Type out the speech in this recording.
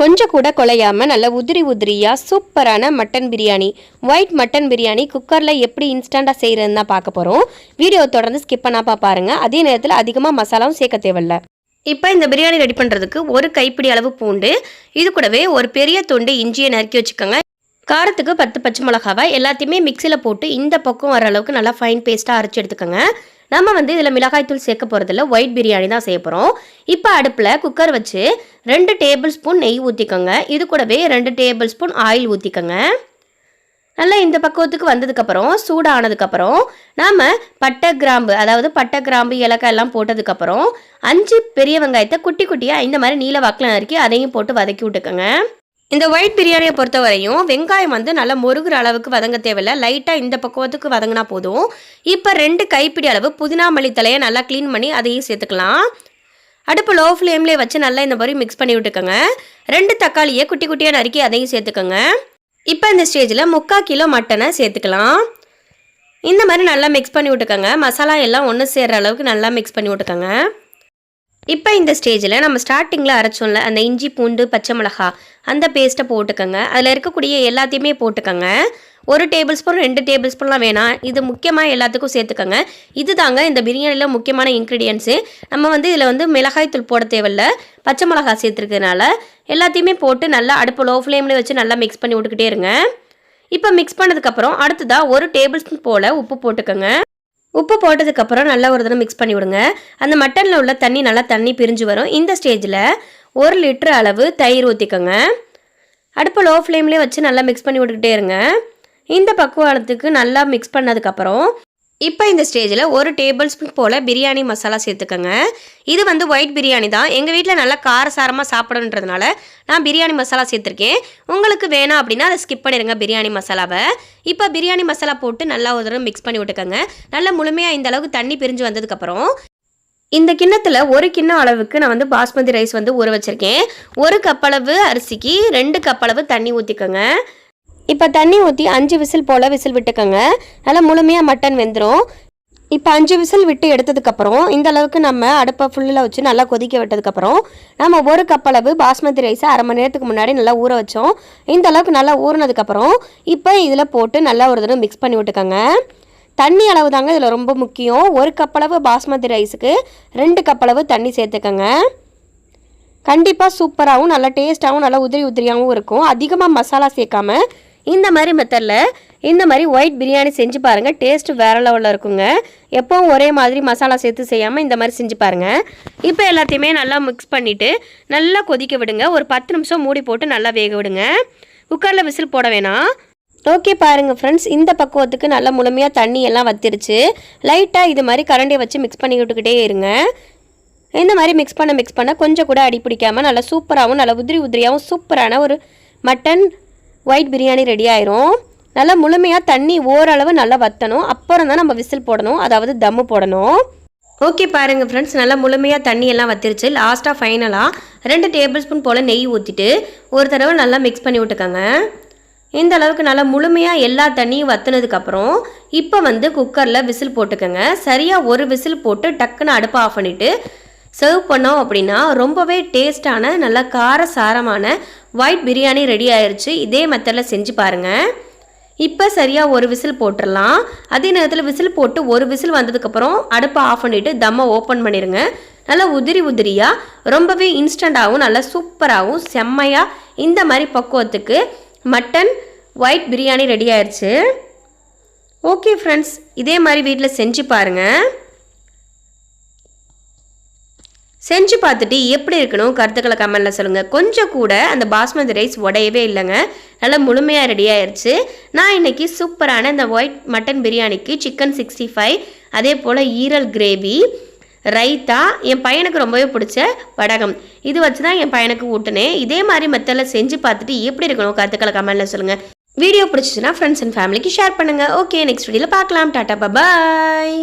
கொஞ்சம் கூட குலையாமல் நல்ல உதிரி உதிரியாக சூப்பரான mutton biryani. White mutton biryani குக்கரில் எப்படி இன்ஸ்டண்ட்டாக செய்கிறதுன்னு தான் பார்க்க போகிறோம் வீடியோ தொடர்ந்து ஸ்கிப் பண்ணாப்பா பாருங்கள் அதே நேரத்தில் அதிகமாக மசாலாவும் சேர்க்க தேவையில்ல. இப்போ இந்த பிரியாணி ரெடி பண்ணுறதுக்கு ஒரு கைப்பிடி அளவு பூண்டு இது கூடவே ஒரு பெரிய துண்டு இஞ்சியை நறுக்கி வச்சுக்கோங்க. காரத்துக்கு பத்து பச்சை மிளகாவை எல்லாத்தையுமே மிக்சியில் போட்டு இந்த பக்கம் வர அளவுக்கு நல்லா ஃபைன் பேஸ்ட்டாக அரைச்சி எடுத்துக்கோங்க. நம்ம வந்து இதில் மிளகாய்த்தூள் சேர்க்க போகிறதில்ல ஒயிட் பிரியாணி தான் செய்ய போகிறோம் இப்போ அடுப்பில் குக்கர் வச்சு ரெண்டு டேபிள் ஸ்பூன் நெய் ஊற்றிக்கோங்க இது கூடவே ரெண்டு டேபிள் ஸ்பூன் ஆயில் ஊற்றிக்கோங்க நல்லா இந்த பக்குவத்துக்கு வந்ததுக்கப்புறம் சூடானதுக்கப்புறம் நாம் பட்டை கிராம்பு அதாவது பட்டை கிராம்பு ஏலக்காய் எல்லாம் போட்டதுக்கப்புறம் அஞ்சு பெரிய வெங்காயத்தை குட்டி குட்டியாக இந்த மாதிரி நீல வாக்கில் நறுக்கி அதையும் போட்டு வதக்கி விட்டுக்கோங்க. இந்த ஒயிட் பிரியாணியை பொறுத்த வரையும் வெங்காயம் வந்து நல்லா முருகிற அளவுக்கு வதங்க தேவையில்ல. லைட்டாக இந்த பக்குவத்துக்கு வதங்கினா போதும். இப்போ ரெண்டு கைப்பிடி அளவு புதினா மல்லித்தலையை நல்லா க்ளீன் பண்ணி அதையும் சேர்த்துக்கலாம். அடுப்பு லோ ஃப்ளேம்லேயே வச்சு நல்லா இந்த மாதிரி மிக்ஸ் பண்ணி விட்டுக்கோங்க. ரெண்டு தக்காளியை குட்டி குட்டியாக நறுக்கி அதையும் சேர்த்துக்கோங்க. இப்போ இந்த ஸ்டேஜில் முக்கால் கிலோ மட்டனை சேர்த்துக்கலாம். இந்த மாதிரி நல்லா மிக்ஸ் பண்ணி விட்டுக்கோங்க. மசாலா எல்லாம் ஒன்று சேர்கிற அளவுக்கு நல்லா மிக்ஸ் பண்ணி விட்டுக்கோங்க. இப்போ இந்த ஸ்டேஜில் நம்ம ஸ்டார்டிங்கில் அரைச்சோம்ல அந்த இஞ்சி பூண்டு பச்சை மிளகா அந்த பேஸ்ட்டை போட்டுக்கோங்க. அதில் இருக்கக்கூடிய எல்லாத்தையுமே போட்டுக்கோங்க. ஒரு டேபிள் ஸ்பூன் ரெண்டு டேபிள் ஸ்பூன்லாம் வேணாம். இது முக்கியமாக எல்லாத்துக்கும் சேர்த்துக்கோங்க. இது தாங்க இந்த பிரியாணியில் முக்கியமான இன்க்ரீடியன்ஸு நம்ம வந்து இதில் வந்து மிளகாய் தூள் போட தேவையில்ல. பச்சை மிளகா சேர்த்துருக்கனால எல்லாத்தையுமே போட்டு நல்லா அடுப்பு லோ ஃப்ளேமில் வச்சு நல்லா மிக்ஸ் பண்ணி விட்டுக்கிட்டே இருங்க. இப்போ மிக்ஸ் பண்ணதுக்கப்புறம் அடுத்ததாக ஒரு டேபிள் ஸ்பூன் போல் உப்பு போட்டுக்கோங்க. உப்பு போட்டதுக்கப்புறம் நல்லா ஒரு தடவை மிக்ஸ் பண்ணி விடுங்க. அந்த மட்டனில் உள்ள தண்ணி நல்லா தண்ணி பிரிஞ்சு வரும். இந்த ஸ்டேஜில் ஒரு லிட்டர் அளவு தயிர் ஊற்றிக்கோங்க அடுப்பு லோ ஃப்ளேம்லேயே வச்சு நல்லா மிக்ஸ் பண்ணி விட்டுக்கிட்டே இருங்க. இந்த பக்குவத்துக்கு நல்லா மிக்ஸ் பண்ணதுக்கப்புறம் இப்போ இந்த ஸ்டேஜில் ஒரு டேபிள் ஸ்பூன் போல் பிரியாணி மசாலா சேர்த்துக்கோங்க. இது வந்து ஒயிட் பிரியாணி தான். எங்கள் வீட்டில் நல்லா காரசாரமாக சாப்பிடணுன்றதுனால நான் பிரியாணி மசாலா சேர்த்துருக்கேன். உங்களுக்கு வேணாம் அப்படின்னா அதை ஸ்கிப் பண்ணிடுங்க பிரியாணி மசாலாவை. இப்போ பிரியாணி மசாலா போட்டு நல்லா ஒரு தடவை மிக்ஸ் பண்ணி விட்டுக்கோங்க. நல்லா முழுமையாக இந்த அளவுக்கு தண்ணி பிரிஞ்சு வந்ததுக்கப்புறம் இந்த கிண்ணத்தில் ஒரு கிண்ணம் அளவுக்கு நான் வந்து பாஸ்மதி ரைஸ் வந்து ஊற வச்சுருக்கேன். ஒரு கப் அளவு அரிசிக்கு ரெண்டு கப் அளவு தண்ணி ஊற்றிக்கோங்க இப்போ தண்ணி ஊற்றி அஞ்சு விசில் போல் விசில் விட்டுக்கோங்க. நல்லா முழுமையாக மட்டன் வெந்துடும் இப்போ அஞ்சு விசில் விட்டு எடுத்ததுக்கப்புறம் இந்த அளவுக்கு நம்ம அடுப்பை ஃபுல்லில் வச்சு நல்லா கொதிக்க விட்டதுக்கப்புறம் நம்ம ஒரு கப் அளவு பாஸ்மதி ரைஸை அரை மணி நேரத்துக்கு முன்னாடி நல்லா ஊற வச்சோம். இந்த அளவுக்கு நல்லா ஊறினதுக்கப்புறம் இப்போ இதில் போட்டு நல்லா ஒரு தடவை மிக்ஸ் பண்ணி விட்டுக்கோங்க. தண்ணி அளவு தாங்க இதில் ரொம்ப முக்கியம். ஒரு கப் அளவு பாஸ்மதி ரைஸுக்கு ரெண்டு கப் அளவு தண்ணி சேர்த்துக்கோங்க. கண்டிப்பாக சூப்பராகவும் நல்லா டேஸ்ட்டாகவும் நல்லா உதிரி உதிரியாகவும் இருக்கும். அதிகமாக மசாலா சேர்க்காம இந்த மாதிரி மெத்தடில் இந்த மாதிரி ஒயிட் பிரியாணி செஞ்சு பாருங்கள் டேஸ்ட் வேறு லெவலில் இருக்குங்க. எப்போவும் ஒரே மாதிரி மசாலா சேர்த்து செய்யாமல் இந்த மாதிரி செஞ்சு பாருங்கள் இப்போ எல்லாத்தையுமே நல்லா மிக்ஸ் பண்ணிவிட்டு நல்லா கொதிக்க விடுங்க. ஒரு பத்து நிமிஷம் மூடி போட்டு நல்லா வேக விடுங்க. குக்கரில் விசில் போட வேணாம். ஓகே பாருங்கள் ஃப்ரெண்ட்ஸ் இந்த பக்குவத்துக்கு நல்லா முழுமையாக தண்ணி எல்லாம் வத்திருச்சு. லைட்டாக இது மாதிரி கரண்டியை வச்சு மிக்ஸ் பண்ணி விட்டுக்கிட்டே இருங்க. இந்த மாதிரி மிக்ஸ் பண்ண மிக்ஸ் பண்ண கொஞ்சம் கூட அடி பிடிக்காம நல்லா சூப்பராகவும் நல்லா உதிரி உதிரியாகவும் சூப்பரான ஒரு மட்டன் ஒயிட் பிரியாணி ரெடி ஆயிரும். நல்லா முழுமையாக தண்ணி ஓரளவு நல்லா வற்றணும் அப்புறம் தான் நம்ம விசில் போடணும். அதாவது தம்மு போடணும். ஓகே பாருங்க ஃப்ரெண்ட்ஸ் நல்லா முழுமையாக தண்ணி எல்லாம் வத்திருச்சு லாஸ்ட்டாக ஃபைனலாக ரெண்டு டேபிள் ஸ்பூன் போல் நெய் ஊற்றிட்டு ஒரு தடவை நல்லா மிக்ஸ் பண்ணி விட்டுக்கோங்க. இந்த அளவுக்கு நல்லா முழுமையாக எல்லா தண்ணியும் வத்துனதுக்கப்புறம் இப்போ வந்து குக்கரில் விசில் போட்டுக்கோங்க. சரியாக ஒரு விசில் போட்டு டக்குன்னு அடுப்பை ஆஃப் பண்ணிவிட்டு சர்வ் பண்ணோம் அப்படின்னா ரொம்பவே டேஸ்டான நல்ல காரசாரமான ஒயிட் பிரியாணி ரெடி ஆயிடுச்சு இதே மெத்தடில் செஞ்சு பாருங்கள் இப்போ சரியாக ஒரு விசில் போட்டுடலாம். அதே நேரத்தில் விசில் போட்டு ஒரு விசில் வந்ததுக்கப்புறம் அடுப்பை ஆஃப் பண்ணிவிட்டு தம்மை ஓப்பன் பண்ணிடுங்க நல்லா உதிரி உதிரியாக ரொம்பவே இன்ஸ்டண்ட்டாகவும் நல்லா சூப்பராகவும் செம்மையாக இந்த மாதிரி பக்குவத்துக்கு மட்டன் ஒயிட் பிரியாணி ரெடி ஆயிடுச்சு ஓகே ஃப்ரெண்ட்ஸ் இதே மாதிரி வீட்டில் செஞ்சு பாருங்கள் செஞ்சு பார்த்துட்டு எப்படி இருக்கணும்? கருத்துக்களை கமெண்ட்டில் சொல்லுங்கள் கொஞ்சம் கூட அந்த பாஸ்மதி ரைஸ் உடையவே இல்லைங்க. நல்லா முழுமையாக ரெடி ஆயிடுச்சு நான் இன்னைக்கு சூப்பரான இந்த ஒயிட் மட்டன் பிரியாணிக்கு சிக்கன் சிக்ஸ்டி ஃபைவ் அதே போல் ஈரல் கிரேவி ரைத்தா. என் பையனுக்கு ரொம்பவே பிடிச்ச வடகம். இது வச்சு தான் என் பையனுக்கு ஊட்டினேன். இதே மாதிரி மெத்தடில் செஞ்சு பார்த்துட்டு எப்படி இருக்கணும்? கருத்துக்களை கமெண்ட்டில் சொல்லுங்கள் வீடியோ பிடிச்சிச்சுன்னா ஃப்ரெண்ட்ஸ் அண்ட் ஃபேமிலிக்கு ஷேர் பண்ணுங்கள் ஓகே நெக்ஸ்ட் வீடியோவில் பார்க்கலாம். டாட்டா பாய்